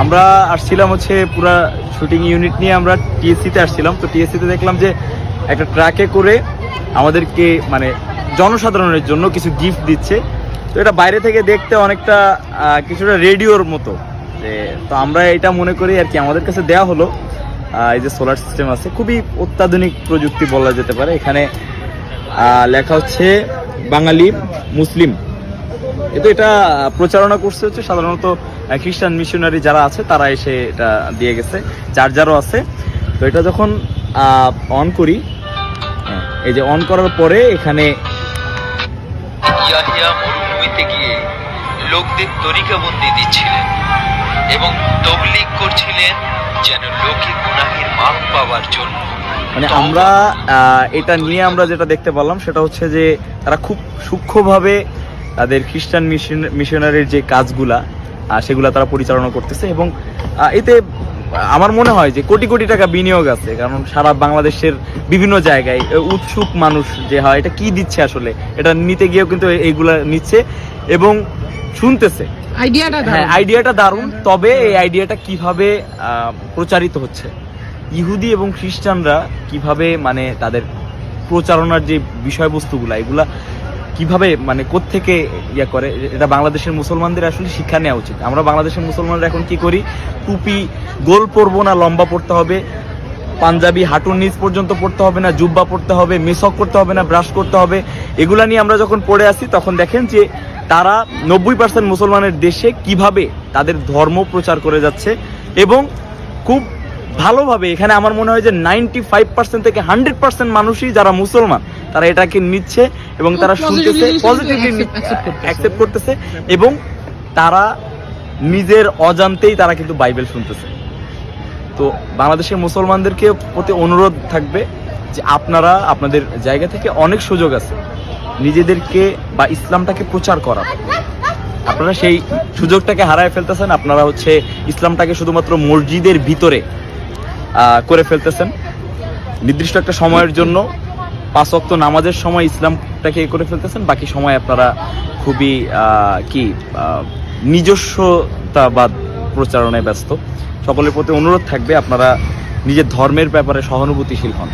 আমরা আসছিলাম হচ্ছে পুরা শুটিং ইউনিট নিয়ে আমরা টিএসসিতে আসছিলাম। তো টিএসসিতে দেখলাম যে একটা ট্রাকে করে আমাদেরকে মানে জনসাধারণের জন্য কিছু গিফট দিচ্ছে। তো এটা বাইরে থেকে দেখতে অনেকটা কিছুটা রেডিওর মতো। তো আমরা এটা মনে করি আর কি, আমাদের কাছে দেয়া হলো। এই যে সোলার সিস্টেম আছে, খুবই অত্যাধুনিক প্রযুক্তি বলা যেতে পারে। এখানে লেখা হচ্ছে বাঙালি, মুসলিম। কিন্তু এটা প্রচারণা করছে হচ্ছে সাধারণত খ্রিস্টান মিশনারি যারা আছে তারা এসে এটা দিয়ে গেছে চার্জারও আছে। তো এটা যখন অন করি হ্যাঁ, এই যে অন করার পরে এখানে ইয়াহিয়া মরুভূমিতে গিয়ে লোকদের তরিকাবন্দি দিচ্ছিলেন এবং তবলিগ করছিলেন যেন লোকে গুনাহের মাপ পাওয়ার জন্য। মানে আমরা এটা নিয়ে আমরা যেটা দেখতে পারলাম সেটা হচ্ছে যে তারা খুব সূক্ষ্মভাবে তাদের খ্রিস্টান মিশন মিশনারির যে কাজগুলা সেগুলা তারা পরিচালনা করতেছে এবং এতে আমার মনে হয় যে কোটি কোটি টাকা বিনিয়োগ আছে কারণ সারা বাংলাদেশের বিভিন্ন জায়গায় উৎসুক মানুষ যে হয় এটা কি দিচ্ছে আসলে? এটা নিতে গিয়েও কিন্তু এইগুলা নিচ্ছে এবং শুনতেছে। আইডিয়াটা হ্যাঁ আইডিয়াটা দারুণ তবে এই আইডিয়াটা কীভাবে আহ, প্রচারিত হচ্ছে? ইহুদি এবং খ্রিস্টানরা কীভাবে মানে তাদের প্রচারণার যে বিষয়বস্তুগুলা এগুলা কীভাবে মানে কোত্থেকে ইয়া করে? এটা বাংলাদেশের মুসলমানদের আসলে শিক্ষা নেওয়া উচিত। আমরা বাংলাদেশের মুসলমানরা এখন কি করি? টুপি, গোল পরবো না, লম্বা পড়তে হবে। পাঞ্জাবি, হাঁটুর নিচ পর্যন্ত পড়তে হবে না, জুব্বা পড়তে হবে, মেসক করতে হবে না, ব্রাশ করতে হবে। এগুলা নিয়ে আমরা যখন পড়ে আসি, তখন দেখেন যে তারা নব্বই পার্সেন্ট মুসলমানের দেশে কীভাবে তাদের ধর্ম প্রচার করে যাচ্ছে এবং খুব ভালোভাবে, এখানে আমার মনে হয় যে নাইনটি ফাইভ পার্সেন্ট থেকে হান্ড্রেড পার্সেন্ট মানুষই যারা মুসলমান তারা এটাকে নিচ্ছে এবং তারা শুনতেছে পজিটিভলি। অ্যাকসেপ্ট করতেছে। এবং তারা নিজের অজান্তেই তারা কিন্তু বাইবেল শুনতেছে। তো বাংলাদেশের মুসলমানদেরকে প্রতি অনুরোধ থাকবে যে আপনারা আপনাদের জায়গা থেকে অনেক সুযোগ আছে নিজেদেরকে বা ইসলামটাকে প্রচার করার। আপনারা সেই সুযোগটাকে হারায় ফেলতেছেন আপনারা হচ্ছে ইসলামটাকে শুধুমাত্র মসজিদের ভিতরে করে ফেলতেছেন। নির্দিষ্ট একটা সময়ের জন্য পাঁচ অক্ত নামাজের সময় ইসলামটাকে এ করে ফেলতেছেন, বাকি সময় আপনারা খুবই কি নিজস্বতাবাদ প্রচারণায় ব্যস্ত। সকলের প্রতি অনুরোধ থাকবে আপনারা নিজের ধর্মের ব্যাপারে সহানুভূতিশীল হন।